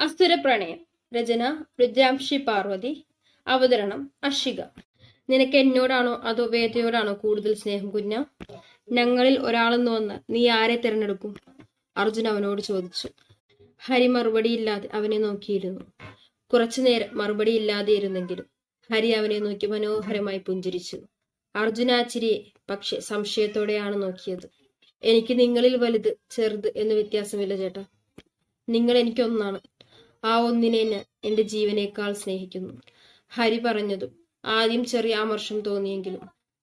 അസുര പ്രണയം രചന രുദ്രാംശി പാർവതി അവതരണം അഷിക നിനക്ക് എന്നോടാണോ അതോ വേദയോടാണോ കൂടുതൽ സ്നേഹം കുഞ്ഞ? ഞങ്ങളിൽ ഒരാളെന്ന് വന്ന് നീ ആരെ തിരഞ്ഞെടുക്കും? അർജുൻ അവനോട് ചോദിച്ചു. ഹരി മറുപടിയില്ലാതെ അവനെ നോക്കിയിരുന്നു. കുറച്ചു കുറച്ചുനേരം മറുപടിയില്ലാതെ ഇരുന്നെങ്കിലും ഹരി അവനെ നോക്കി മനോഹരമായി പുഞ്ചിരിച്ചു. അർജുനാച്ചിരിയെ പക്ഷെ സംശയത്തോടെയാണ് നോക്കിയത്. എനിക്ക് നിങ്ങളിൽ വലുത് ചെറുത് എന്ന് വ്യത്യാസമില്ല ചേട്ടാ. നിങ്ങൾ എനിക്കൊന്നാണ്. ആ ഒന്നിനെ എന്റെ ജീവനേക്കാൾ സ്നേഹിക്കുന്നു. ഹരി പറഞ്ഞതും ആദ്യം ചെറിയ അമർഷം തോന്നിയെങ്കിലും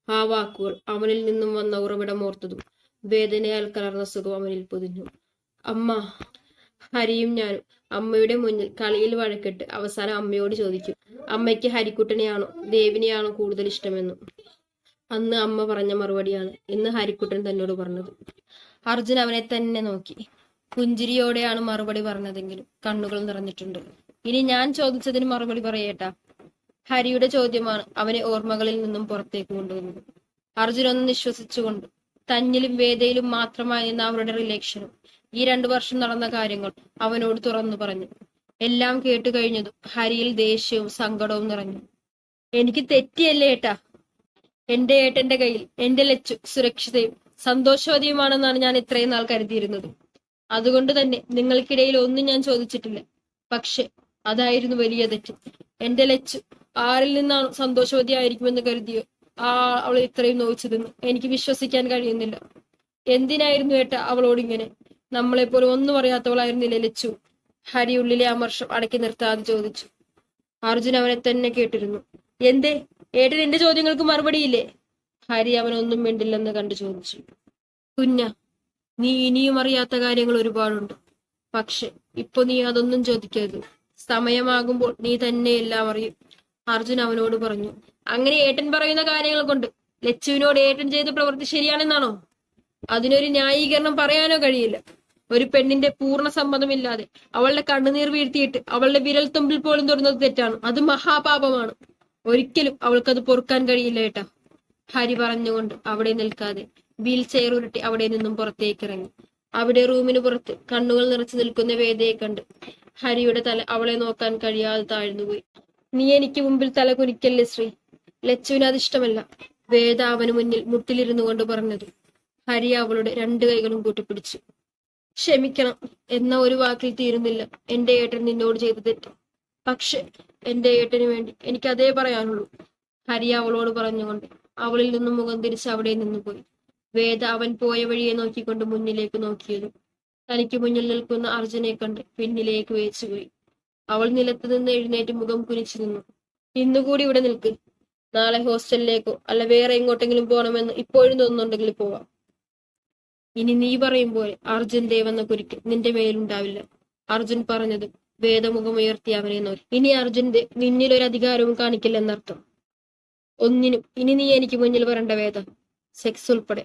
ആ വാക്കുകൾ അവനിൽ നിന്നും വന്ന ഉറവിടം ഓർത്തതും വേദനയാൽ കലർന്ന സുഖം അവനിൽ പൊതിഞ്ഞു. അമ്മ ഹരിയും ഞാനും അമ്മയുടെ മുന്നിൽ കളിയിൽ വഴക്കിട്ട് അവസാനം അമ്മയോട് ചോദിക്കും അമ്മയ്ക്ക് ഹരിക്കുട്ടനെയാണോ ദേവിനെയാണോ കൂടുതൽ ഇഷ്ടമെന്നും? അന്ന് അമ്മ പറഞ്ഞ മറുപടിയാണ് ഇന്ന് ഹരിക്കുട്ടൻ തന്നോട് പറഞ്ഞത്. അർജുൻ അവനെ തന്നെ നോക്കി. പുഞ്ചിരിയോടെയാണ് മറുപടി പറഞ്ഞതെങ്കിലും കണ്ണുകൾ നിറഞ്ഞിട്ടുണ്ട്. ഇനി ഞാൻ ചോദിച്ചതിന് മറുപടി പറയേട്ടാ. ഹരിയുടെ ചോദ്യമാണ് അവനെ ഓർമ്മകളിൽ നിന്നും പുറത്തേക്ക് കൊണ്ടുവന്നത്. അർജുൻ ഒന്ന് നിശ്വസിച്ചുകൊണ്ട് തന്നിലും വേദയിലും മാത്രമായി നിന്ന അവരുടെ റിലേഷനും ഈ രണ്ടു വർഷം നടന്ന കാര്യങ്ങൾ അവനോട് തുറന്നു പറഞ്ഞു. എല്ലാം കേട്ടു കഴിഞ്ഞതും ഹരിയിൽ ദേഷ്യവും സങ്കടവും നിറഞ്ഞു. എനിക്ക് തെറ്റിയല്ലേ ഏട്ടാ? എന്റെ ഏട്ടന്റെ കയ്യിൽ എന്റെ ലച്ചു സുരക്ഷിതയും സന്തോഷവതിയുമാണെന്നാണ് ഞാൻ ഇത്രയും നാൾ കരുതിയിരുന്നത്. അതുകൊണ്ട് തന്നെ നിങ്ങൾക്കിടയിൽ ഒന്നും ഞാൻ ചോദിച്ചിട്ടില്ല. പക്ഷെ അതായിരുന്നു വലിയ തെറ്റ്. എന്റെ ലച്ചു ആരിൽ നിന്നാണ് സന്തോഷവതി ആയിരിക്കുമെന്ന് കരുതിയോ? ആ അവൾ ഇത്രയും നോവിച്ചതെന്ന് എനിക്ക് വിശ്വസിക്കാൻ കഴിയുന്നില്ല. എന്തിനായിരുന്നു ഏട്ട അവളോട് ഇങ്ങനെ? നമ്മളെപ്പോലെ ഒന്നും അറിയാത്തവളായിരുന്നില്ല ലച്ചു? ഹരി ഉള്ളിലെ അമർഷം അടക്കി നിർത്താതെ ചോദിച്ചു. അർജുൻ അവനെ തന്നെ കേട്ടിരുന്നു. എന്തേ? ഏട്ടൻ എന്റെ ചോദ്യങ്ങൾക്ക് മറുപടിയില്ലേ? ഹരി അവനൊന്നും വേണ്ടില്ലെന്ന് കണ്ടു ചോദിച്ചു. കുഞ്ഞ നീ ഇനിയും അറിയാത്ത കാര്യങ്ങൾ ഒരുപാടുണ്ട്. പക്ഷെ ഇപ്പൊ നീ അതൊന്നും ചോദിക്കരുത്. സമയമാകുമ്പോൾ നീ തന്നെ എല്ലാം അറിയും. അർജുൻ അവനോട് പറഞ്ഞു അങ്ങനെ ഏട്ടൻ പറയുന്ന കാര്യങ്ങൾ കൊണ്ട് ലച്ചുവിനോട് ഏട്ടൻ ചെയ്ത പ്രവൃത്തി ശരിയാണെന്നാണോ? അതിനൊരു ന്യായീകരണം പറയാനോ കഴിയില്ല. ഒരു പെണ്ണിന്റെ പൂർണ സമ്മതമില്ലാതെ അവളുടെ കണ്ണുനീർ വീഴ്ത്തിയിട്ട് അവളുടെ വിരൽ തുമ്പിൽ പോലും തൊടുന്നത് തെറ്റാണ്. അത് മഹാപാപമാണ്. ഒരിക്കലും അവൾക്കത് പൊറുക്കാൻ കഴിയില്ല ഏട്ടാ. ഹരി പറഞ്ഞുകൊണ്ട് അവിടെ നിൽക്കാതെ വീൽ ചെയർ ഉരുട്ടി അവിടെ നിന്നും പുറത്തേക്ക് ഇറങ്ങി. അവിടെ റൂമിന് പുറത്ത് കണ്ണുകൾ നിറച്ചു നിൽക്കുന്ന വേദയെ കണ്ട് ഹരിയുടെ തല അവളെ നോക്കാൻ കഴിയാതെ താഴ്ന്നുപോയി നീ എനിക്ക് മുമ്പിൽ തല കുനിക്കല്ലേ ശ്രീ? ലച്ചുവിന് അത് ഇഷ്ടമല്ല വേദ അവന് മുന്നിൽ മുട്ടിലിരുന്നു കൊണ്ട് പറഞ്ഞത്. ഹരി അവളുടെ രണ്ട് കൈകളും കൂട്ടിപ്പിടിച്ചു. ക്ഷമിക്കണം എന്ന ഒരു വാക്കിൽ തീരുന്നില്ല. എന്റെ ഏട്ടൻ നിന്നോട് ചെയ്ത തെറ്റ്. പക്ഷെ എന്റെ ഏട്ടന് വേണ്ടി എനിക്ക് അതേ പറയാനുള്ളൂ ഹരി അവളോട് പറഞ്ഞുകൊണ്ട് അവളിൽ നിന്നും മുഖം തിരിച്ച് അവിടെ നിന്നു പോയി വേദ അവൻ പോയ വഴിയെ നോക്കിക്കൊണ്ട് മുന്നിലേക്ക് നോക്കിയതും തനിക്ക് മുന്നിൽ നിൽക്കുന്ന അർജുനെ കണ്ട് പിന്നിലേക്ക് വേച്ചുപോയി. അവൾ നിലത്ത് നിന്ന് എഴുന്നേറ്റ് മുഖം കുനിച്ചു നിന്നു. ഇന്നുകൂടി ഇവിടെ നിൽക്ക്. നാളെ ഹോസ്റ്റലിലേക്കോ അല്ല വേറെ എങ്ങോട്ടെങ്കിലും പോകണമെന്ന് ഇപ്പോഴും തോന്നുന്നുണ്ടെങ്കിൽ പോവാം. ഇനി നീ പറയും പോലെ അർജുൻ ദേവെന്ന കുരുക്ക് നിന്റെ മേലുണ്ടാവില്ല. അർജുൻ പറഞ്ഞത് വേദമുഖം ഉയർത്തി അവനെ നോക്കി. ഇനി അർജുൻ നിന്നിൽ ഒരു അധികാരവും കാണിക്കില്ലെന്നർത്ഥം. ഒന്നിനും ഇനി നീ എനിക്ക് മുന്നിൽ വരണ്ട വേദ. സെക്സ് ഉൾപ്പെടെ.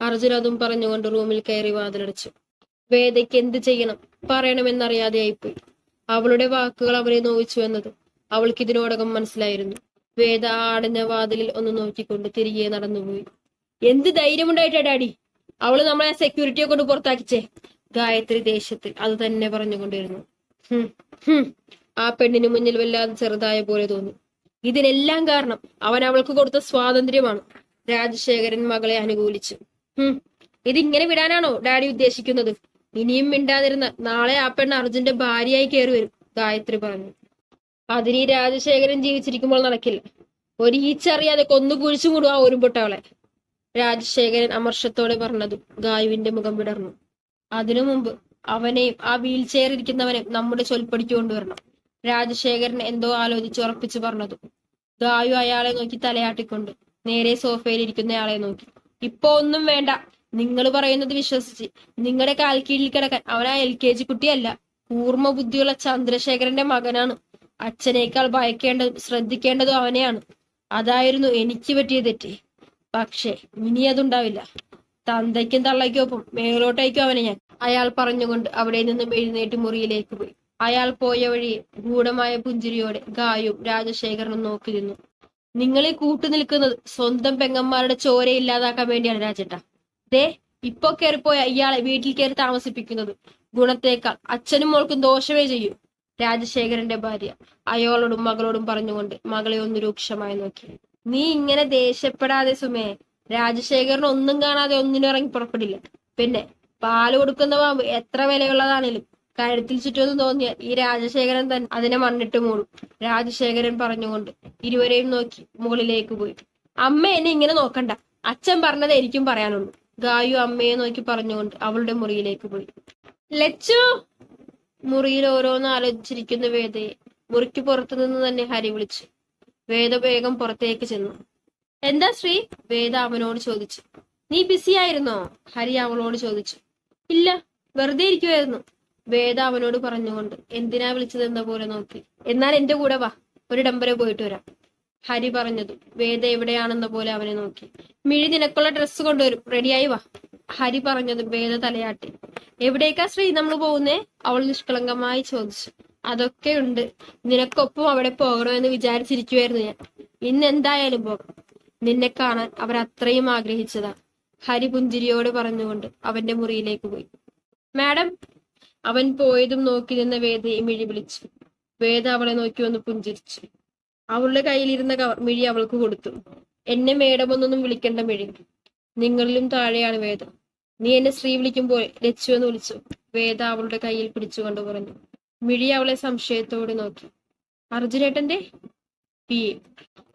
അർജുൻ അതും പറഞ്ഞുകൊണ്ട് റൂമിൽ കയറി വാതിലടച്ചു. വേദയ്ക്ക് എന്ത് ചെയ്യണം? പറയണമെന്നറിയാതെയായിപ്പോയി. അവളുടെ വാക്കുകൾ അവനെ നോവിച്ചു എന്നത് അവൾക്ക് ഇതിനോടകം മനസ്സിലായിരുന്നു. വേദ ആടഞ്ഞ വാതിലിൽ ഒന്ന് നോക്കിക്കൊണ്ട് തിരികെ നടന്നുപോയി. എന്ത് ധൈര്യമുണ്ടായിട്ടാ ഡാഡി? അവൾ നമ്മളെ സെക്യൂരിറ്റിയെ കൊണ്ട് പുറത്താക്കിച്ചേ. ഗായത്രി ദേഷ്യത്തിൽ അത് തന്നെ പറഞ്ഞുകൊണ്ടിരുന്നു. ആ പെണ്ണിന് മുന്നിൽ വല്ലാതെ ചെറുതായ പോലെ തോന്നി. ഇതിനെല്ലാം കാരണം അവൻ അവൾക്ക് കൊടുത്ത സ്വാതന്ത്ര്യമാണ്. രാജശേഖരൻ മകളെ അനുകൂലിച്ചു. ഇതിങ്ങനെ വിടാനാണോ ഡാഡി ഉദ്ദേശിക്കുന്നത്? ഇനിയും മിണ്ടാതിരുന്ന നാളെ ആ പെണ്ണ് അർജുന്റെ ഭാര്യയായി കയറി വരും ഗായത്രി പറഞ്ഞു. അതിന് ഈ രാജശേഖരൻ ജീവിച്ചിരിക്കുമ്പോൾ നടക്കില്ല. ഒരു ഈച്ചറിയാതെ കൊന്നു കുഴിച്ചു കൂടും ആ ഒരുമ്പൊട്ടവളെ. രാജശേഖരൻ അമർഷത്തോടെ പറഞ്ഞതും ഗായുവിന്റെ മുഖം വിടർന്നു അതിനു മുമ്പ് അവനെയും ആ വീൽ ചെയർ ഇരിക്കുന്നവനെയും നമ്മുടെ ചൊൽപ്പടിക്ക് കൊണ്ടുവരണം. രാജശേഖരൻ എന്തോ ആലോചിച്ച് ഉറപ്പിച്ചു പറഞ്ഞതും. ഗായു അയാളെ നോക്കി തലയാട്ടിക്കൊണ്ട് നേരെ സോഫയിൽ ഇരിക്കുന്നയാളെ നോക്കി. ഇപ്പൊ ഒന്നും വേണ്ട. നിങ്ങൾ പറയുന്നത് വിശ്വസിച്ച്. നിങ്ങളുടെ കാൽക്കീഴിൽ കിടക്കാൻ. അവനാ എൽ കെ ജി കുട്ടിയല്ല. കൂർമ്മ ബുദ്ധിയുള്ള ചന്ദ്രശേഖരന്റെ മകനാണ്. അച്ഛനേക്കാൾ ഭയക്കേണ്ടതും ശ്രദ്ധിക്കേണ്ടതും അവനെയാണ്. അതായിരുന്നു എനിക്ക് പറ്റിയ തെറ്റ്. പക്ഷേ ഇനി അതുണ്ടാവില്ല. തന്തയ്ക്കും തള്ളയ്ക്കൊപ്പം മേലോട്ടേക്കും അവനെ ഞാൻ. അയാൾ പറഞ്ഞുകൊണ്ട് അവിടെ നിന്നും എഴുന്നേറ്റ് മുറിയിലേക്ക് പോയി. അയാൾ പോയ വഴി ഗൂഢമായ പുഞ്ചിരിയോടെ ഗായും രാജശേഖരനും നോക്കി നിന്നു നിങ്ങൾ ഈ കൂട്ടുനിൽക്കുന്നത് സ്വന്തം പെങ്ങന്മാരുടെ ചോര ഇല്ലാതാക്കാൻ വേണ്ടിയാണ് രാജേട്ടാ. ദേ ഇപ്പൊ കയറിപ്പോയ ഇയാളെ വീട്ടിൽ കയറി താമസിപ്പിക്കുന്നത്. ഗുണത്തേക്കാൾ അച്ഛനും മോൾക്കും ദോഷമേ ചെയ്യൂ. രാജശേഖരന്റെ ഭാര്യ അയാളോടും മകളോടും പറഞ്ഞുകൊണ്ട് മകളെ ഒന്ന് രൂക്ഷമായി നോക്കി. നീ ഇങ്ങനെ ദേഷ്യപ്പെടാതെ സുമേ രാജശേഖരൻ ഒന്നും കാണാതെ ഒന്നിനും ഇറങ്ങി പുറപ്പെടില്ല. പിന്നെ പാൽ കൊടുക്കുന്ന പാമ്പ് എത്ര വിലയുള്ളതാണേലും കഴുത്തിൽ ചുറ്റുമെന്ന് തോന്നിയാൽ ഈ രാജശേഖരൻ തന്നെ അതിനെ മണ്ണിട്ട് മൂടും. രാജശേഖരൻ പറഞ്ഞുകൊണ്ട് ഇരുവരെയും നോക്കി മുകളിലേക്ക് പോയി. അമ്മ എന്നെ ഇങ്ങനെ നോക്കണ്ട. അച്ഛൻ പറഞ്ഞത് എനിക്കും പറയാനുള്ളൂ. ഗായു അമ്മയെ നോക്കി പറഞ്ഞുകൊണ്ട് അവളുടെ മുറിയിലേക്ക് പോയി. ലച്ചു! മുറിയിൽ ഓരോന്ന് ആലോചിച്ചിരിക്കുന്ന വേദയെ മുറിക്ക് പുറത്തു നിന്ന് തന്നെ ഹരി വിളിച്ചു. വേദ വേഗം പുറത്തേക്ക് ചെന്നു. എന്താ ശ്രീ? വേദ അവനോട് ചോദിച്ചു. നീ ബിസിയായിരുന്നോ? ഹരി അവളോട് ചോദിച്ചു. ഇല്ല വെറുതെ ഇരിക്കുമായിരുന്നു വേദ അവനോട് പറഞ്ഞുകൊണ്ട് എന്തിനാ വിളിച്ചതെന്ന പോലെ നോക്കി. എന്നാൽ എന്റെ കൂടെ വാ ഒരു ഡംബരെ പോയിട്ട് വരാം. ഹരി പറഞ്ഞതും വേദ എവിടെയാണെന്ന പോലെ അവനെ നോക്കി. മിഴി നിനക്കുള്ള ഡ്രസ്സ് കൊണ്ടുവരും റെഡിയായി വാ. ഹരി പറഞ്ഞത് വേദ തലയാട്ടി. എവിടേക്കാ ശ്രീ നമ്മൾ പോകുന്നേ? അവൾ നിഷ്കളങ്കമായി ചോദിച്ചു. അതൊക്കെ ഉണ്ട്. നിനക്കൊപ്പം അവിടെ പോകണമെന്ന് വിചാരിച്ചിരിക്കുവായിരുന്നു ഞാൻ. ഇന്ന് എന്തായാലും പോകാം. നിന്നെ കാണാൻ അവർ അത്രയും ആഗ്രഹിച്ചതാ. ഹരി പുഞ്ചിരിയോട് പറഞ്ഞുകൊണ്ട് അവന്റെ മുറിയിലേക്ക് പോയി. മാഡം അവൻ പോയതും നോക്കി നിന്ന വേദയെ മിഴി വിളിച്ചു. വേദ അവളെ നോക്കി വന്ന് പുഞ്ചിരിച്ചു. അവളുടെ കയ്യിലിരുന്ന കവർ മിഴി അവൾക്ക് കൊടുത്തു. എന്നെ മേടമൊന്നൊന്നും വിളിക്കേണ്ട മിഴി. നിങ്ങളിലും താഴെയാണ് വേദ. നീ എന്നെ സ്ത്രീ വിളിക്കുമ്പോൾ രച്ചു എന്ന് വിളിച്ചു. വേദ അവളുടെ കയ്യിൽ പിടിച്ചുകൊണ്ട് പറഞ്ഞു. മിഴി അവളെ സംശയത്തോടെ നോക്കി. അർജുനേട്ടന്റെ പി.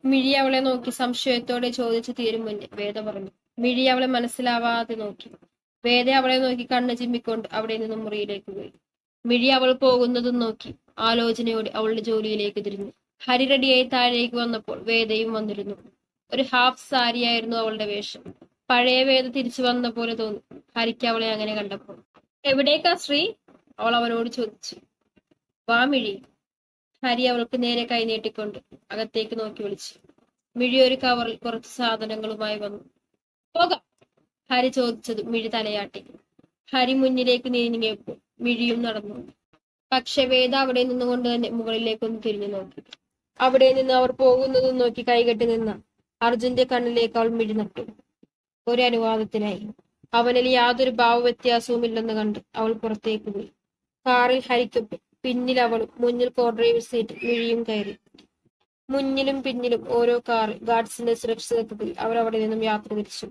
മിഴി അവളെ നോക്കി സംശയത്തോടെ ചോദിച്ചു തീരും മുന്നേ വേദ പറഞ്ഞു. മിഴി അവളെ മനസ്സിലാവാതെ നോക്കി. വേദ അവളെ നോക്കി കണ്ണ് ചിമ്മിക്കൊണ്ട് അവിടെ നിന്ന് മുറിയിലേക്ക് പോയി. മിഴി അവൾ പോകുന്നതും നോക്കി. ആലോചനയോടെ അവളുടെ ജോലിയിലേക്ക് തിരിഞ്ഞു. ഹരി താഴേക്ക് വന്നപ്പോൾ വേദയും വന്നിരുന്നു. ഒരു ഹാഫ് സാരിയായിരുന്നു അവളുടെ വേഷം. പഴയ വേദ തിരിച്ചു വന്ന പോലെ തോന്നി. ഹരിക്ക് അവളെ അങ്ങനെ കണ്ടപ്പോൾ. എവിടേക്കാ ശ്രീ? അവൾ അവനോട് ചോദിച്ചു. വാ മിഴി. ഹരി അവൾക്ക് നേരെ കൈ നീട്ടിക്കൊണ്ട് അകത്തേക്ക് നോക്കി വിളിച്ചു. മിഴി ഒരു കവറിൽ കുറച്ച് സാധനങ്ങളുമായി വന്നു. പോകാം. ഹരി ചോദിച്ചത് മിഴി തലയാട്ടി. ഹരി മുന്നിലേക്ക് നീങ്ങിയപ്പോൾ മിഴിയും നടന്നു. പക്ഷെ വേദ അവിടെ നിന്നുകൊണ്ട് തന്നെ മുകളിലേക്കൊന്ന് തിരിഞ്ഞു നോക്കി. അവിടെ നിന്ന് അവർ പോകുന്നതും നോക്കി കൈകെട്ടി നിന്ന. അർജുന്റെ കണ്ണിലേക്ക് അവൾ മിഴി നട്ടു. ഒരു അനുവാദത്തിനായി അവനിൽ യാതൊരു ഭാവവ്യത്യാസവുമില്ലെന്ന് കണ്ട് അവൾ പുറത്തേക്ക് പോയി. കാറിൽ ഹരിക്കൊപ്പം പിന്നിൽ അവളും മുന്നിൽ കോ ഡ്രൈവർ സീറ്റ് മിഴിയും കയറി. മുന്നിലും പിന്നിലും ഓരോ കാറിൽ ഗാർഡ്സിന്റെ സുരക്ഷിതത്വത്തിൽ അവർ അവിടെ നിന്നും യാത്ര തിരിച്ചു.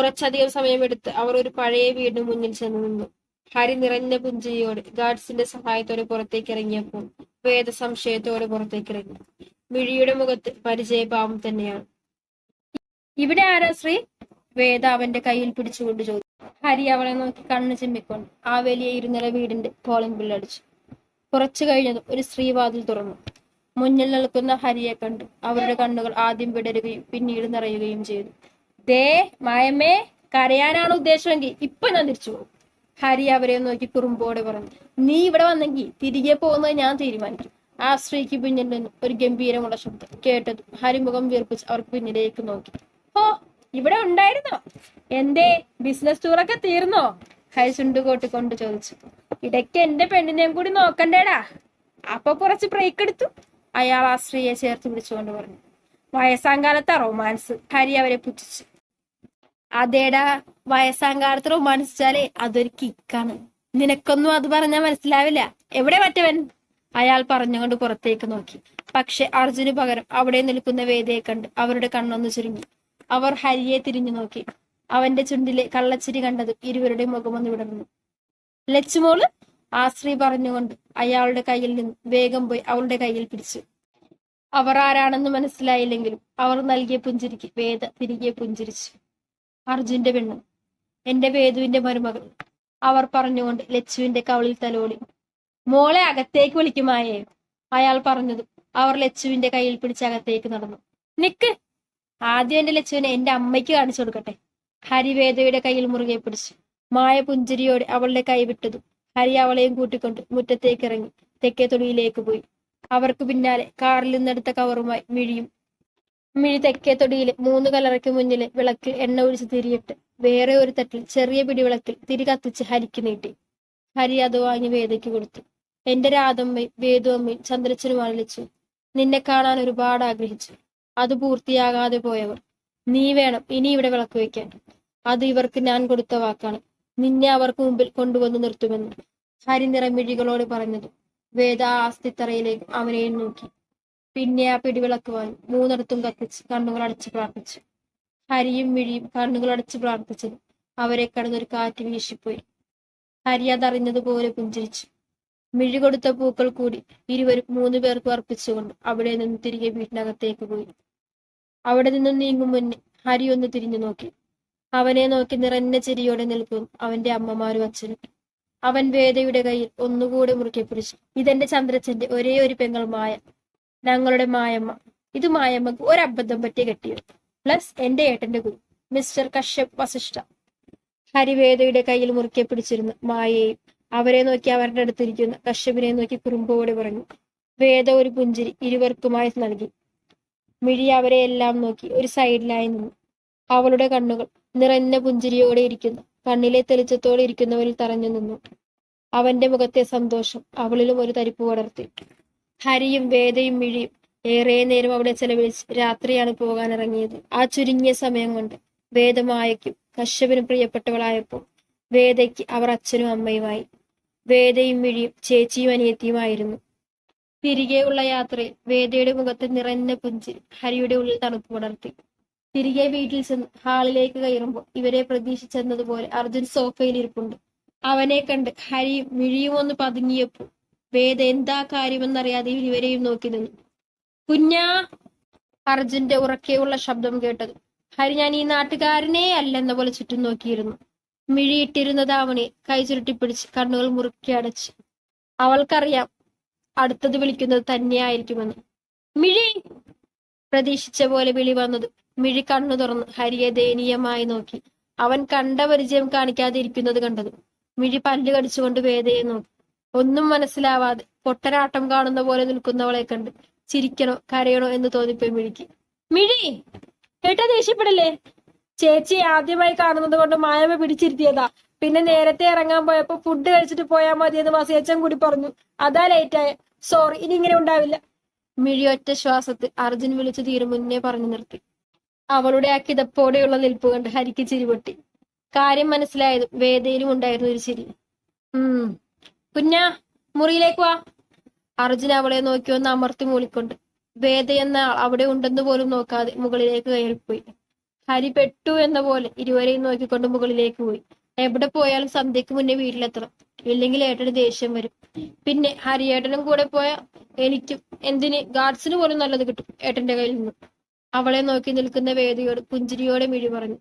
കുറച്ചധികം സമയമെടുത്ത് അവർ ഒരു പഴയ വീടിന് മുന്നിൽ ചെന്ന് നിന്നു. ഹരി നിറഞ്ഞ പുഞ്ചിരിയോടെ ഗാർഡ്സിന്റെ സഹായത്തോടെ പുറത്തേക്ക് ഇറങ്ങിയപ്പോൾ വേദ സംശയത്തോടെ പുറത്തേക്ക് ഇറങ്ങി. മിഴിയുടെ മുഖത്ത് പരിചയഭാവം തന്നെയാണ്. ഇവിടെ ആരാ ശ്രീ? വേദ അവന്റെ കയ്യിൽ പിടിച്ചുകൊണ്ട് ചോദിച്ചു. ഹരി അവളെ നോക്കി കണ്ണു ചിമ്മിക്കൊണ്ട് ആ വലിയ ഇരുനില വീടിന്റെ കോളിംഗ് ബില്ലടിച്ചു കുറച്ചു കഴിഞ്ഞതും ഒരു സ്ത്രീവാതിൽ തുറന്നു. മുന്നിൽ നിൽക്കുന്ന ഹരിയെ കണ്ട് അവരുടെ കണ്ണുകൾ ആദ്യം വിടരുകയും പിന്നീട് നിറയുകയും ചെയ്തു. ദേ മായമ്മേ കരയാനാണ് ഉദ്ദേശമെങ്കിൽ ഇപ്പൊ ഞാൻ തിരിച്ചു പോകും. ഹരി അവരെ നോക്കി കുറുമ്പോടെ പറഞ്ഞു നീ ഇവിടെ വന്നെങ്കിൽ തിരികെ പോകുന്നത് ഞാൻ തീരുമാനിക്കും. ആ സ്ത്രീക്ക് പിന്നിൽ നിന്ന് ഒരു ഗംഭീരമുള്ള ശബ്ദം കേട്ടതും ഹരിമുഖം വീർപ്പിച്ച് അവർക്ക് പിന്നിലേക്ക് നോക്കി. ഓ ഇവിടെ ഉണ്ടായിരുന്നോ? എന്തേ ബിസിനസ് ടൂറൊക്കെ തീർന്നോ? ഹരി ചുണ്ടുകോട്ട് കൊണ്ട് ചോദിച്ചു. ഇടയ്ക്ക് എന്റെ പെണ്ണിനെയും കൂടി നോക്കണ്ടേടാ. അപ്പൊ കുറച്ച് ബ്രേക്ക് എടുത്തു. അയാൾ ആ സ്ത്രീയെ ചേർത്ത് പിടിച്ചുകൊണ്ട് പറഞ്ഞു. വയസ്സാം കാലത്താ റൊമാൻസ് ഹരി അവരെ പുച്ഛിച്ചു. അതേടാ വയസ്സാം കാലത്ത് റൊമാൻസിച്ചാലേ അതൊരു കിക്കാണ്. നിനക്കൊന്നും അത് പറഞ്ഞാൽ മനസ്സിലാവില്ല. എവിടെ മറ്റവൻ? അയാൾ പറഞ്ഞുകൊണ്ട് പുറത്തേക്ക് നോക്കി. പക്ഷെ അർജുന് പകരം അവിടെ നിൽക്കുന്ന വേദയെ കണ്ട് അവരുടെ കണ്ണൊന്ന് ചുരുങ്ങി. അവർ ഹരിയെ തിരിഞ്ഞു നോക്കി. അവന്റെ ചുണ്ടിലെ കള്ളച്ചിരി കണ്ടത് ഇരുവരുടെ മുഖമൊന്ന് വിടർന്നു. ലച്ചുമോൾ? ആശ്രീ പറഞ്ഞുകൊണ്ട് അയാളുടെ കയ്യിൽ നിന്ന് വേഗം പോയി അവളുടെ കയ്യിൽ പിടിച്ചു. അവർ ആരാണെന്ന് മനസ്സിലായില്ലെങ്കിലും അവർ നൽകിയ പുഞ്ചിരിക്ക് വേദ തിരികെ പുഞ്ചിരിച്ചു. അർജുന്റെ പെണ്ണ്. എന്റെ വേദുവിന്റെ മരുമകൾ അവർ പറഞ്ഞുകൊണ്ട് ലച്ചുവിന്റെ കവളിൽ തലോടി. മോളെ അകത്തേക്ക് വിളിക്കുമായേ അയാൾ പറഞ്ഞതും അവർ ലച്ചുവിന്റെ കയ്യിൽ പിടിച്ച് അകത്തേക്ക് നടന്നു. നിക്ക്. ആദ്യം എന്റെ ലച്ചുവിനെ എന്റെ അമ്മയ്ക്ക് കാണിച്ചു കൊടുക്കട്ടെ ഹരിവേദയുടെ കയ്യിൽ മുറുകെ പിടിച്ചു. മായ പുഞ്ചിരിയോടെ അവളുടെ കൈ വിട്ടതും ഹരി അവളെയും കൂട്ടിക്കൊണ്ട് മുറ്റത്തേക്ക് ഇറങ്ങി തെക്കേ തൊടിയിലേക്ക് പോയി. അവർക്ക് പിന്നാലെ കാറിൽ നിന്നെടുത്ത കവറുമായി മിഴിയും മിഴി തെക്കേ തൊടിയിൽ മൂന്ന് കലറയ്ക്ക് മുന്നിലെ വിളക്കിൽ എണ്ണ ഒഴിച്ച് തിരിയിട്ട് വേറെ ഒരു തട്ടിൽ ചെറിയ പിടിവിളക്കിൽ തിരി കത്തിച്ച് ഹരിക്ക് നീട്ടി. ഹരി അത് വാങ്ങി വേദയ്ക്ക് കൊടുത്തു. എന്റെ രാധമ്മയും വേദുവമ്മയും ചന്ദ്രച്ചനുമാണ് വിളിച്ചു നിന്നെ കാണാൻ ഒരുപാട് ആഗ്രഹിച്ചു. അത് പൂർത്തിയാകാതെ പോയവർ. നീ വേണം ഇനി ഇവിടെ വിളക്ക് വയ്ക്കാൻ അത് ഇവർക്ക് ഞാൻ കൊടുത്ത വാക്കാണ്. നിന്നെ അവർക്ക് മുമ്പിൽ കൊണ്ടുവന്ന് നിർത്തുമെന്ന്. ഹരി നിറമിഴികളോട് പറഞ്ഞത് വേദ ആ അസ്ഥിത്തറയിലേക്ക് അവനെയും നോക്കി. പിന്നെ ആ പിടിവിളക്ക് വാങ്ങി. മൂന്നിടത്തും കത്തിച്ച് കണ്ണുകൾ അടച്ച് പ്രാർത്ഥിച്ചു. ഹരിയും മിഴിയും കണ്ണുകൾ അടച്ച് പ്രാർത്ഥിച്ചത് അവരെ കടന്നൊരു കാറ്റ് വീശിപ്പോയി. ഹരി അതറിഞ്ഞതുപോലെ പുഞ്ചിരിച്ചു. മിഴി കൊടുത്ത പൂക്കൾ കൂടി ഇരുവരും മൂന്ന് പേർക്ക് അർപ്പിച്ചുകൊണ്ട് അവിടെ നിന്ന് തിരികെ വീട്ടിനകത്തേക്ക് പോയി. അവിടെ നിന്നും നീങ്ങും മുന്നേ ഹരി ഒന്ന് തിരിഞ്ഞു നോക്കി. അവനെ നോക്കി നിറഞ്ഞ ചിരിയോടെ നിൽക്കും അവന്റെ അമ്മമാരും അച്ഛനും. അവൻ വേദയുടെ കയ്യിൽ ഒന്നുകൂടി മുറുക്കെ പിടിച്ചു. ഇതെന്റെ ചന്ദ്രച്ചന്റെ ഒരേ ഒരു പെങ്ങൾ മായ. ഞങ്ങളുടെ മായമ്മ. ഇത് മായമ്മക്ക് ഒരബദ്ധം പറ്റി കെട്ടിയത് പ്ലസ് എന്റെ ഏട്ടന്റെ ഗുരു മിസ്റ്റർ കശ്യപ് വസിഷ്ഠ. ഹരിവേദയുടെ കയ്യിൽ മുറുക്കെ പിടിച്ചിരുന്നു മായയെയും അവരെ നോക്കി അവരുടെ അടുത്തിരിക്കുന്നു കശ്യപിനെ നോക്കി കുറുമ്പോടെ പറഞ്ഞു വേദ ഒരു പുഞ്ചിരി ഇരുവർക്കുമായി നൽകി. മിഴി അവരെ എല്ലാം നോക്കി ഒരു സൈഡിലായി നിന്നു. അവളുടെ കണ്ണുകൾ നിറഞ്ഞ പുഞ്ചിരിയോടെ ഇരിക്കുന്നു. കണ്ണിലെ തെളിച്ചത്തോടെ ഇരിക്കുന്നവരിൽ തറഞ്ഞു നിന്നു. അവന്റെ മുഖത്തെ സന്തോഷം അവളിലും ഒരു തരിപ്പ് പടർത്തി ഹരിയും വേദയും മിഴിയും ഏറെ നേരം അവിടെ ചെലവഴിച്ച് രാത്രിയാണ് പോകാൻ ഇറങ്ങിയത്. ആ ചുരുങ്ങിയ സമയം കൊണ്ട് വേദമായയ്ക്കും കശ്യപനും പ്രിയപ്പെട്ടവളായപ്പോൾ വേദയ്ക്ക് അവർ അച്ഛനും അമ്മയുമായി. വേദയും മിഴിയും ചേച്ചിയും അനിയത്തിയുമായിരുന്നു. തിരികെയുള്ള യാത്രയിൽ വേദയുടെ മുഖത്ത് നിറഞ്ഞ പുഞ്ചിരി ഹരിയുടെ ഉള്ളിൽ തണുപ്പ് പടർത്തി തിരികെ വീട്ടിൽ ചെന്ന് ഹാളിലേക്ക് കയറുമ്പോൾ ഇവരെ പ്രതീക്ഷിച്ചെന്നതുപോലെ അർജുൻ സോഫയിൽ ഇരിപ്പുണ്ട്. അവനെ കണ്ട് ഹരിയും മിഴിയും ഒന്ന് പതുങ്ങിയപ്പോൾ വേദ എന്താ കാര്യമെന്നറിയാതെ ഇരുവരെയും നോക്കി നിന്നു. കുഞ്ഞാ അർജുന്റെ ഉറക്കെയുള്ള ശബ്ദം കേട്ടത്. ഹരി ഞാൻ ഈ നാട്ടുകാരനേ അല്ലെന്ന പോലെ ചുറ്റും നോക്കിയിരുന്നു. മിഴിയിട്ടിരുന്നത് അവനെ കൈ ചുരുട്ടിപ്പിടിച്ച് കണ്ണുകൾ മുറുക്കി അടച്ച്. അവൾക്കറിയാം അടുത്തത് വിളിക്കുന്നത് തന്നെയായിരിക്കുമെന്ന്. മിഴി പ്രതീക്ഷിച്ച പോലെ വിളി വന്നത്. മിഴി കണ്ണു തുറന്ന് ഹരിയെ ദയനീയമായി നോക്കി. അവൻ കണ്ട പരിചയം കാണിക്കാതെ ഇരിക്കുന്നത് കണ്ടത്. മിഴി പല്ല് കടിച്ചുകൊണ്ട് വേദയെ നോക്കി. ഒന്നും മനസ്സിലാവാതെ പൊട്ടനാട്ടം കാണുന്ന പോലെ നിൽക്കുന്നവളെ കണ്ട് ചിരിക്കണോ കരയണോ എന്ന് തോന്നിപ്പോയി മിഴിക്ക്. മിഴി ഏട്ടാ ദേഷ്യപ്പെടല്ലേ? ചേച്ചി ആദ്യമായി കാണുന്നത് കൊണ്ട് മായമ്മ പിടിച്ചിരുത്തിയതാ. പിന്നെ നേരത്തെ ഇറങ്ങാൻ പോയപ്പോ ഫുഡ് കഴിച്ചിട്ട് പോയാൽ മതി എന്ന് മസിയച്ചൻ കൂടി പറഞ്ഞു. അതാ ലേറ്റായ സോറി ഇനി ഇങ്ങനെ ഉണ്ടാവില്ല. മിഴിയൊറ്റ ശ്വാസത്തിൽ അർജുൻ വിളിച്ചു തീരും മുന്നേ പറഞ്ഞു നിർത്തി. അവളുടെ ആ കിതപ്പോടെയുള്ള നിൽപ്പ് കണ്ട് ഹരിക്ക് ചിരിപൊട്ടി കാര്യം മനസ്സിലായതും വേദയിലും ഉണ്ടായിരുന്നു ഒരു ചിരി. ഉം. കുഞ്ഞാ മുറിയിലേക്ക് വാ. അർജുൻ അവളെ നോക്കി ഒന്ന് അമർത്തി മൂളിക്കൊണ്ട് വേദ എന്ന അവിടെ ഉണ്ടെന്ന് പോലും നോക്കാതെ മുകളിലേക്ക് കയറിപ്പോയി. ഹരി പെട്ടു എന്ന പോലെ ഇരുവരെയും നോക്കിക്കൊണ്ട് മുകളിലേക്ക് പോയി. എവിടെ പോയാലും സന്ധ്യക്ക് മുന്നേ വീട്ടിലെത്തണം. ഇല്ലെങ്കിൽ ഏട്ടന് ദേഷ്യം വരും. പിന്നെ ഹരിയേട്ടനും കൂടെ പോയ എനിക്കും എന്തിന് ഗാർഡ്സിന് പോലും നല്ലത് കിട്ടും ഏട്ടന്റെ കയ്യിൽ നിന്നും. അവളെ നോക്കി നിൽക്കുന്ന വേദയോട് പുഞ്ചിരിയോടെ മിഴി പറഞ്ഞു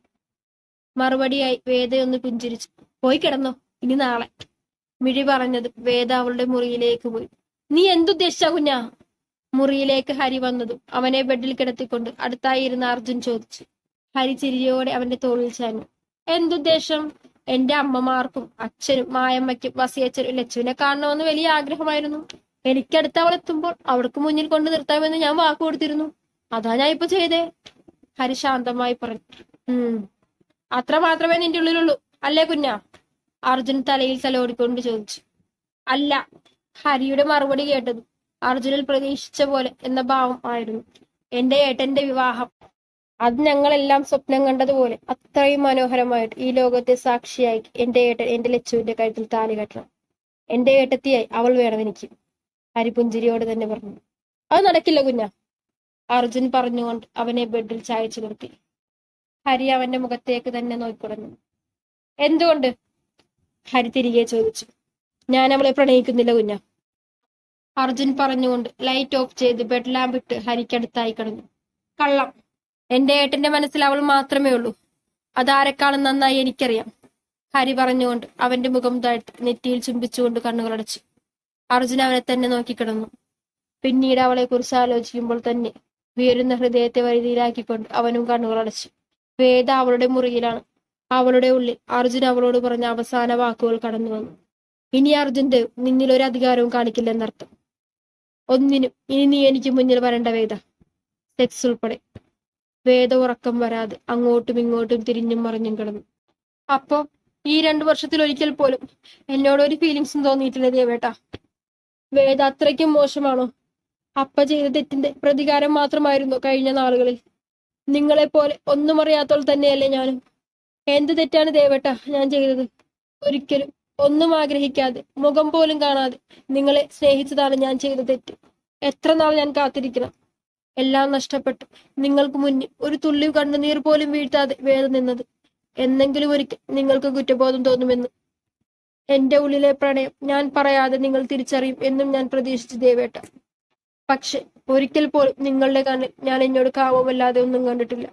മറുപടിയായി വേദയൊന്ന് പുഞ്ചിരിച്ചു. പോയി കിടന്നോ. ഇനി നാളെ. മിഴി പറഞ്ഞത് വേദ അവളുടെ മുറിയിലേക്ക് പോയി. നീ എന്തുദ്ദേശിച്ച കുഞ്ഞ? മുറിയിലേക്ക് ഹരി വന്നതും അവനെ ബെഡിൽ കിടത്തിക്കൊണ്ട് അടുത്തായി ഇരുന്ന അർജുൻ ചോദിച്ചു. ഹരി ചിരിയോടെ അവന്റെ തോളിൽ ചാഞ്ഞു. എന്തുദ്ദേശം? എന്റെ അമ്മമാർക്കും അച്ഛനും മായമ്മയ്ക്കും വസിയച്ഛനും ലച്ചുവിനെ കാണണമെന്ന് വലിയ ആഗ്രഹമായിരുന്നു. എനിക്കടുത്ത് അവൾ എത്തുമ്പോൾ അവൾക്ക് മുന്നിൽ കൊണ്ട് നിർത്താമെന്ന് ഞാൻ വാക്ക് കൊടുത്തിരുന്നു. അതാ ഞാൻ ഇപ്പൊ ചെയ്തേ. ഹരി ശാന്തമായി പറഞ്ഞു. ഉം. അത്ര മാത്രമേ നിന്റെ ഉള്ളിലുള്ളൂ. അല്ലേ കുഞ്ഞാ? അർജുൻ തലയിൽ തലോടിക്കൊണ്ട് ചോദിച്ചു. അല്ല ഹരിയുടെ മറുപടി കേട്ടത് അർജുനൻ പ്രതീക്ഷിച്ച പോലെ എന്ന ഭാവം ആയിരുന്നു എന്റെ ഏട്ടന്റെ വിവാഹം. അത് ഞങ്ങളെല്ലാം സ്വപ്നം കണ്ടതുപോലെ അത്രയും മനോഹരമായിട്ട് ഈ ലോകത്തെ സാക്ഷിയായി എന്റെ ഏട്ടൻ എന്റെ ലച്ചുവിന്റെ കഴുത്തിൽ താലി കെട്ടണം. എന്റെ ഏട്ടത്തിയായി അവൾ വേണം എനിക്ക് ഹരിപുഞ്ചിരിയോട് തന്നെ പറഞ്ഞു. അത് നടക്കില്ല കുഞ്ഞ. അർജുൻ പറഞ്ഞുകൊണ്ട് അവനെ ബെഡിൽ ചായച്ചു നിർത്തി ഹരി അവന്റെ മുഖത്തേക്ക് തന്നെ നോക്കിക്കൊടഞ്ഞു എന്തുകൊണ്ട്? ഹരി തിരികെ ചോദിച്ചു. ഞാൻ അവളെ പ്രണയിക്കുന്നില്ല കുഞ്ഞ. അർജുൻ പറഞ്ഞുകൊണ്ട് ലൈറ്റ് ഓഫ് ചെയ്ത് ബെഡ് ലാമ്പ് ഇട്ട് ഹരിക്കടുത്തായി കിടന്നു. കള്ളം. എന്റെ ഏട്ടന്റെ മനസ്സിൽ അവൾ മാത്രമേ ഉള്ളൂ. അതാരെക്കാളും നന്നായി എനിക്കറിയാം. ഹരി പറഞ്ഞുകൊണ്ട് അവന്റെ മുഖം താഴ്ത്തി നെറ്റിയിൽ ചുംബിച്ചുകൊണ്ട് കണ്ണുകളടച്ചു അർജുൻ അവനെ തന്നെ നോക്കിക്കിടന്നു പിന്നീട് അവളെ കുറിച്ച് ആലോചിക്കുമ്പോൾ തന്നെ ഉയരുന്ന ഹൃദയത്തെ വരിതിയിലാക്കിക്കൊണ്ട് അവനും കണ്ണുകളടച്ചു വേദ അവളുടെ മുറിയിലാണ്. അവളുടെ ഉള്ളിൽ അർജുൻ അവളോട് പറഞ്ഞ അവസാന വാക്കുകൾ കടന്നു വന്നു. ഇനി അർജുന്റെ നിന്നിൽ ഒരു അധികാരവും കാണിക്കില്ലെന്നർത്ഥം ഒന്നിനും ഇനി നീ എനിക്ക് മുന്നിൽ വരേണ്ട വേദ. സെക്സ് ഉൾപ്പെടെ. വേദ ഉറക്കം വരാതെ അങ്ങോട്ടും ഇങ്ങോട്ടും തിരിഞ്ഞും മറിഞ്ഞും കിടന്നു. അപ്പോ ഈ രണ്ടു വർഷത്തിൽ ഒരിക്കൽ പോലും എന്നോട് ഒരു ഫീലിങ്സും തോന്നിയിട്ടില്ല ദേവേട്ടാ. വേദ അത്രയ്ക്കും മോശമാണോ? അപ്പ ചെയ്ത തെറ്റിന്റെ പ്രതികാരം മാത്രമായിരുന്നു കഴിഞ്ഞ നാളുകളിൽ. നിങ്ങളെപ്പോലെ ഒന്നും അറിയാത്തോൾ തന്നെയല്ലേ ഞാനും. എന്ത് തെറ്റാണ് ദേവേട്ട ഞാൻ ചെയ്തത്? ഒരിക്കലും ഒന്നും ആഗ്രഹിക്കാതെ മുഖം പോലും കാണാതെ നിങ്ങളെ സ്നേഹിച്ചതാണ് ഞാൻ ചെയ്ത തെറ്റ്. എത്ര നാൾ ഞാൻ കാത്തിരിക്കണം? എല്ലാം നഷ്ടപ്പെട്ടു. നിങ്ങൾക്ക് മുന്നിൽ ഒരു തുള്ളി കണ്ണുനീർ പോലും വീഴ്ത്താതെ വേദ നിന്നത്. എന്നെങ്കിലും ഒരിക്കൽ നിങ്ങൾക്ക് കുറ്റബോധം തോന്നുമെന്ന്. എന്റെ ഉള്ളിലെ പ്രണയം ഞാൻ പറയാതെ നിങ്ങൾ തിരിച്ചറിയും എന്നും ഞാൻ പ്രതീക്ഷിച്ചു ദേവേട്ട. പക്ഷെ ഒരിക്കൽ പോലും നിങ്ങളുടെ കണ്ണിൽ ഞാൻ എന്നോട് കാവമല്ലാതെ ഒന്നും കണ്ടിട്ടില്ല.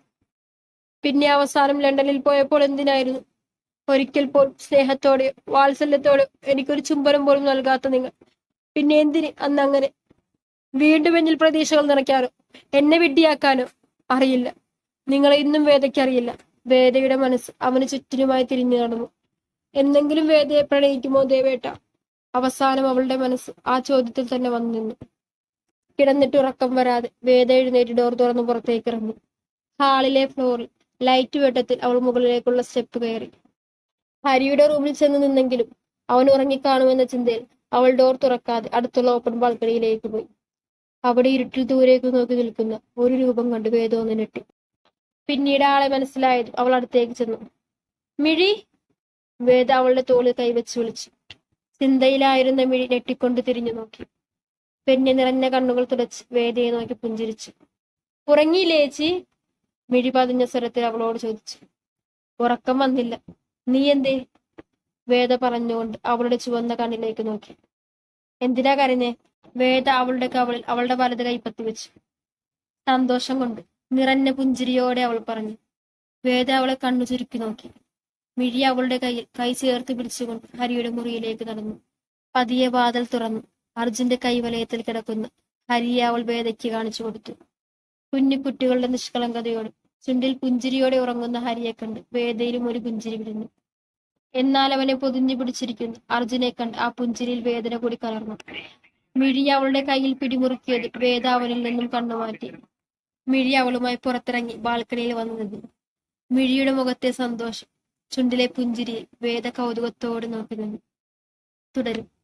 പിന്നെ അവസാനം ലണ്ടനിൽ പോയപ്പോൾ എന്തിനായിരുന്നു? ഒരിക്കൽ പോലും സ്നേഹത്തോടെയോ വാത്സല്യത്തോടെയോ എനിക്കൊരു ചുംബനം പോലും നൽകാത്ത നിങ്ങൾ. പിന്നെ എന്തിന് അന്ന് അങ്ങനെ? വീണ്ടും എന്നിൽ പ്രതീക്ഷകൾ നിറയ്ക്കാനോ എന്നെ വിഡ്ഢിയാക്കാനോ? അറിയില്ല. നിങ്ങളെ ഇന്നും വേദയ്ക്കറിയില്ല വേദയുടെ മനസ്സ് അവന് ചുറ്റിനുമായി തിരിഞ്ഞു നടന്നു. എന്തെങ്കിലും വേദയെ പ്രണയിക്കുമോ ദേവേട്ട? അവസാനം അവളുടെ മനസ്സ് ആ ചോദ്യത്തിൽ തന്നെ വന്നു നിന്നു. കിടന്നിട്ട് ഉറക്കം വരാതെ വേദ എഴുന്നേറ്റ് ഡോർ തുറന്ന് പുറത്തേക്ക് ഇറങ്ങി. ഹാളിലെ ഫ്ലോറിൽ ലൈറ്റ് വെട്ടത്തിൽ അവൾ മുകളിലേക്കുള്ള സ്റ്റെപ്പ് കയറി. ഹരിയുടെ റൂമിൽ ചെന്ന് നിന്നെങ്കിലും അവൻ ഉറങ്ങിക്കാണുമെന്ന ചിന്തയിൽ അവൾ ഡോർ തുറക്കാതെ അടുത്തുള്ള ഓപ്പൺ ബാൽക്കണിയിലേക്ക് പോയി. അവിടെ ഇരുട്ടിൽ ദൂരേക്ക് നോക്കി നിൽക്കുന്ന ഒരു രൂപം കണ്ടു വേദ ഒന്ന് ഞെട്ടി. പിന്നീട് ആളെ മനസ്സിലായത് അവൾ അടുത്തേക്ക് ചെന്നു. മിഴി! വേദ അവളുടെ തോളിൽ കൈവച്ച് വിളിച്ചു. ചിന്തയിലായിരുന്ന മിഴി ഞെട്ടിക്കൊണ്ട് തിരിഞ്ഞു നോക്കി. പെണ്ണി നിറഞ്ഞ കണ്ണുകൾ തുടച്ച് വേദയെ നോക്കി പുഞ്ചിരിച്ചു. ഉറങ്ങിയില്ലേ ചേച്ചി മിഴി സ്വരത്തിൽ അവളോട് ചോദിച്ചു. ഉറക്കം വന്നില്ല. നീ എന്തേ? വേദ പറഞ്ഞുകൊണ്ട് അവളുടെ ചുവന്ന കണ്ണിലേക്ക് നോക്കി. എന്തിനാ കരഞ്ഞേ? വേദ അവളുടെ കവളിൽ അവളുടെ വലത് കൈപ്പത്തി വെച്ചു. സന്തോഷം കൊണ്ട് നിറഞ്ഞ പുഞ്ചിരിയോടെ അവൾ പറഞ്ഞു. വേദ അവളെ കണ്ണു ചുരുക്കി നോക്കി. മിഴി അവളുടെ കയ്യിൽ കൈ ചേർത്ത് പിടിച്ചുകൊണ്ട് ഹരിയുടെ മുറിയിലേക്ക് നടന്നു. പതിയെ വാതിൽ തുറന്നു. അർജുന്റെ കൈവലയത്തിൽ കിടക്കുന്ന ഹരിയെ അവൾ വേദയ്ക്ക് കാണിച്ചു കൊടുത്തു. കുഞ്ഞു കുട്ടികളുടെ നിഷ്കളങ്കതയോട് ചുണ്ടിൽ പുഞ്ചിരിയോടെ ഉറങ്ങുന്ന ഹരിയെ കണ്ട് വേദയിലും ഒരു പുഞ്ചിരി വിടുന്നു. എന്നാൽ അവനെ പൊതിഞ്ഞു പിടിച്ചിരിക്കുന്നു. അർജുനെ കണ്ട് ആ പുഞ്ചിരിയിൽ വേദന കൂടി കലർന്നു. മിഴി അവളുടെ കയ്യിൽ പിടിമുറുക്കിയത് വേദ അവനിൽ നിന്നും കണ്ണുമാറ്റി. മിഴി അവളുമായി പുറത്തിറങ്ങി ബാൽക്കണിയിൽ വന്നു നിന്നു. മിഴിയുടെ മുഖത്തെ സന്തോഷം. ചുണ്ടിലെ പുഞ്ചിരിയിൽ വേദ കൗതുകത്തോട് നോക്കി നിന്നു. തുടരും.